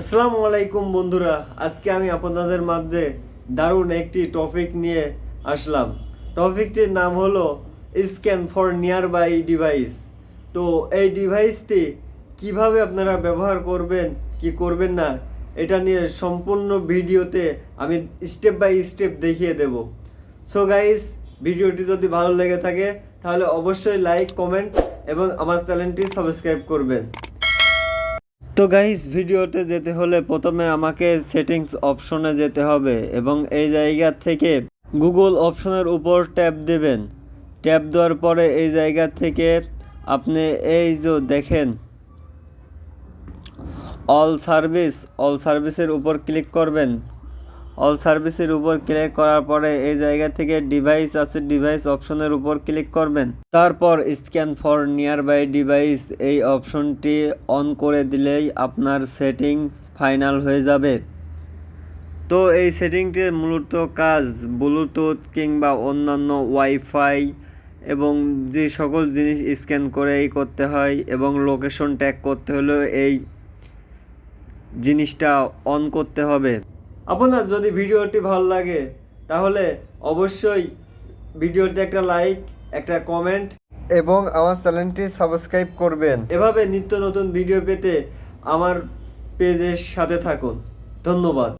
আসসালামু আলাইকুম বন্ধুরা, আজকে আমি আপনাদের মধ্যে দারুণ একটি টপিক নিয়ে আসলাম। টপিকটির নাম হলো scan for nearby device তো এই ডিভাইসটি কীভাবে আপনারা ব্যবহার করবেন, কি করবেন না, এটা নিয়ে সম্পূর্ণ ভিডিওতে আমি স্টেপ বাই স্টেপ দেখিয়ে দেব। সো গাইস ভিডিওটি যদি ভালো লেগে থাকে, তাহলে অবশ্যই লাইক কমেন্ট এবং আমার চ্যানেলটি সাবস্ক্রাইব করবেন। তো গাইস ভিডিওতে যেতে হলে প্রথমে আমাকে সেটিংস অপশনে যেতে হবে এবং এই জায়গা থেকে গুগল অপশনের উপর ট্যাপ দেবেন। ট্যাপ দেওয়ার পরে এই জায়গা থেকে আপনি এই যে দেখেন অল সার্ভিস অল সার্ভিসের উপর ক্লিক করবেন। অল সার্ভিসের উপর ক্লিক করার পরে এই জায়গা থেকে ডিভাইস আছে, ডিভাইস অপশনের উপর ক্লিক করবেন। তারপর scan for nearby device এই অপশনটি অন করে দিলেই আপনার সেটিংস ফাইনাল হয়ে যাবে। তো এই সেটিংটির মূলত কাজ ব্লুটুথ কিংবা অন্যান্য ওয়াইফাই এবং যে সকল জিনিস স্ক্যান করেই করতে হয় এবং লোকেশন ট্যাগ করতে হলেও এই জিনিসটা অন করতে হবে। আপনার যদি ভিডিওটি ভালো লাগে, তাহলে অবশ্যই ভিডিওতে একটা লাইক একটা কমেন্ট এবং আমার চ্যানেলটি সাবস্ক্রাইব করবেন। এভাবে নিত্য নতুন ভিডিও পেতে আমার পেজের সাথে থাকুন। ধন্যবাদ।